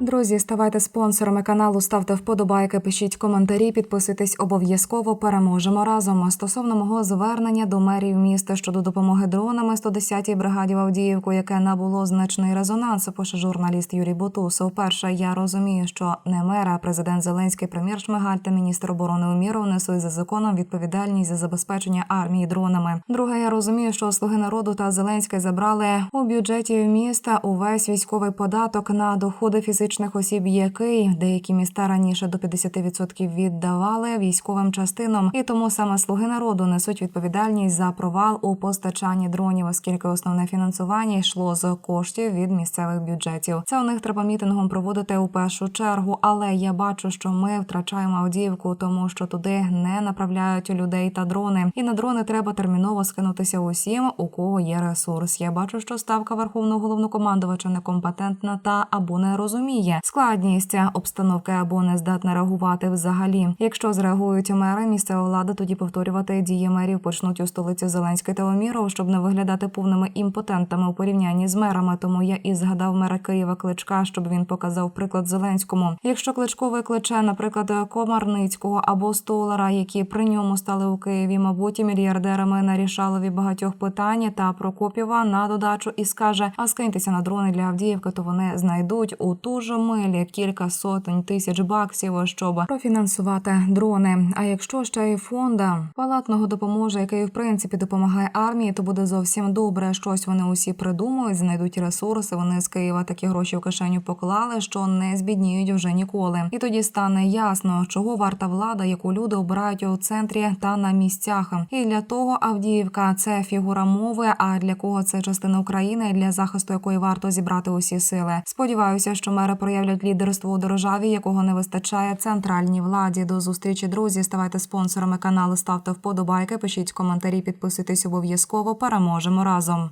Друзі, ставайте спонсорами каналу, ставте вподобайки, пишіть коментарі, підписуйтесь обов'язково. Переможемо разом. Стосовно мого звернення до мерії міста щодо допомоги дронами 110-й бригаді в Авдіївку, яке набуло значний резонанс, пише журналіст Юрій Бутусов. Перше, я розумію, що не мера, а президент Зеленський, прем'єр Шмигаль та міністр оборони Уміров несуть за законом відповідальність за забезпечення армії дронами. Друге, я розумію, що слуги народу та Зеленський забрали у бюджеті міста увесь військовий податок на доходи фізичних осіб, який деякі міста раніше до 50% віддавали військовим частинам, і тому саме слуги народу несуть відповідальність за провал у постачанні дронів, оскільки основне фінансування йшло з коштів від місцевих бюджетів. Це у них треба мітингом проводити у першу чергу. Але я бачу, що ми втрачаємо Авдіївку, тому що туди не направляють людей та дрони. І на дрони треба терміново скинутися усім, у кого є ресурс. Я бачу, що ставка верховного головнокомандувача некомпетентна та або не розуміє складність обстановки або не здатна реагувати взагалі. Якщо зреагують мери, місцева влада тоді повторювати дії мерів почнуть у столиці Зеленський та Оміров, щоб не виглядати повними імпотентами у порівнянні з мерами. Тому я і згадав мера Києва Кличка, щоб він показав приклад Зеленському. Якщо Кличко викличе, наприклад, Комарницького або Столара, які при ньому стали у Києві, мабуть, мільярдерами на рішалові багатьох питань та Прокопєва на додачу і скаже: а скиньтеся на дрони для Авдіївки, то вони знайдуть у ту ж милі кілька сотень тисяч баксів, щоб профінансувати дрони. А якщо ще й фонда палатного допоможе, який в принципі допомагає армії, то буде зовсім добре. Щось вони усі придумують, знайдуть ресурси. Вони з Києва такі гроші в кишеню поклали, що не збідніють вже ніколи. І тоді стане ясно, чого варта влада, яку люди обирають у центрі та на місцях. І для того Авдіївка це фігура мови. А для кого це частина України, для захисту якої варто зібрати усі сили. Сподіваюся, що мери проявлять лідерство у державі, якого не вистачає центральній владі. До зустрічі, друзі. Ставайте спонсорами каналу, ставте вподобайки, пишіть коментарі, підписуйтесь обов'язково. Переможемо разом.